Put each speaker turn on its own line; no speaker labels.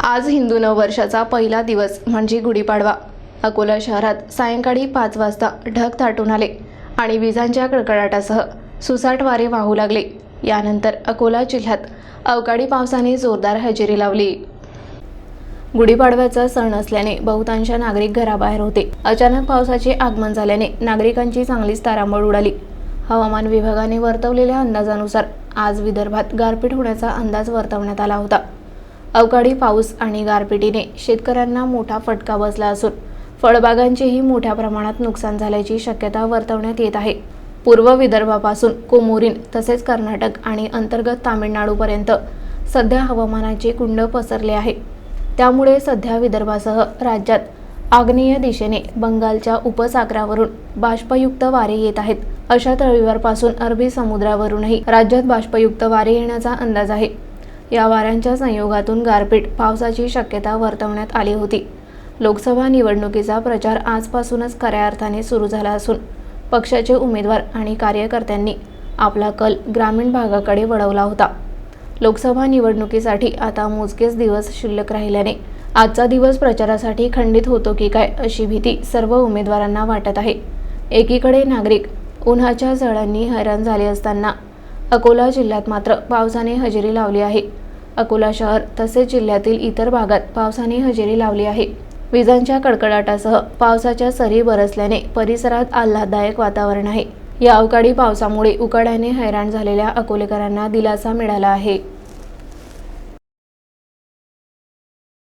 आज हिंदू नववर्षाचा पहिला दिवस म्हणजे गुढीपाडवा. अकोला शहरात सायंकाळी पाच वाजता ढग थाटून आले आणि विजांच्या कडकडाटासह सुसाट वारे वाहू लागले. यानंतर अकोला जिल्ह्यात अवकाळी पावसाने जोरदार हजेरी लावली. गुढीपाडव्याचा सण असल्याने बहुतांश नागरिक घराबाहेर होते. अचानक पावसाचे आगमन झाल्याने नागरिकांची चांगलीच तारांबळ उडाली. हवामान विभागाने वर्तवलेल्या अंदाजानुसार आज विदर्भात गारपीट होण्याचा अंदाज वर्तवण्यात आला होता. अवकाळी पाऊस आणि गारपिटीने शेतकऱ्यांना मोठा फटका बसला असून फळबागांचेही मोठ्या प्रमाणात नुकसान झाल्याची शक्यता वर्तवण्यात येत आहे. पूर्व विदर्भापासून कोमोरीन तसेच कर्नाटक आणि अंतर्गत तामिळनाडूपर्यंत सध्या हवामानाचे कुंड पसरले आहे. त्यामुळे सध्या विदर्भासह राज्यात आग्नेय दिशेने बंगालच्या उपसागरावरून बाष्पयुक्त वारे येत आहेत. अशा रविवारपासून अरबी समुद्रावरूनही राज्यात बाष्पयुक्त वारे येण्याचा अंदाज आहे. या वाऱ्यांच्या संयोगातून गारपीट पावसाची शक्यता वर्तवण्यात आली होती. लोकसभा निवडणुकीचा प्रचार आजपासूनच खऱ्या अर्थाने सुरू झाला असून पक्षाचे उमेदवार आणि कार्यकर्त्यांनी आपला कल ग्रामीण भागाकडे वळवला होता. लोकसभा निवडणुकीसाठी आता मोजकेच दिवस शिल्लक राहिल्याने आजचा दिवस प्रचारासाठी खंडित होतो की काय अशी भीती सर्व उमेदवारांना वाटत आहे. एकीकडे नागरिक उन्हाच्या झळांनी हैराण झाले असताना अकोला जिल्ह्यात मात्र पावसाने हजेरी लावली आहे. अकोला शहर तसेच जिल्ह्यातील इतर भागात पावसाने हजेरी लावली आहे. विजांच्या कडकडाटासह पावसाच्या सरी बरसल्याने परिसरात आल्हाददायक वातावरण आहे. या अवकाळी पावसामुळे उकाड्याने हैराण झालेल्या अकोलेकरांना दिलासा मिळाला आहे.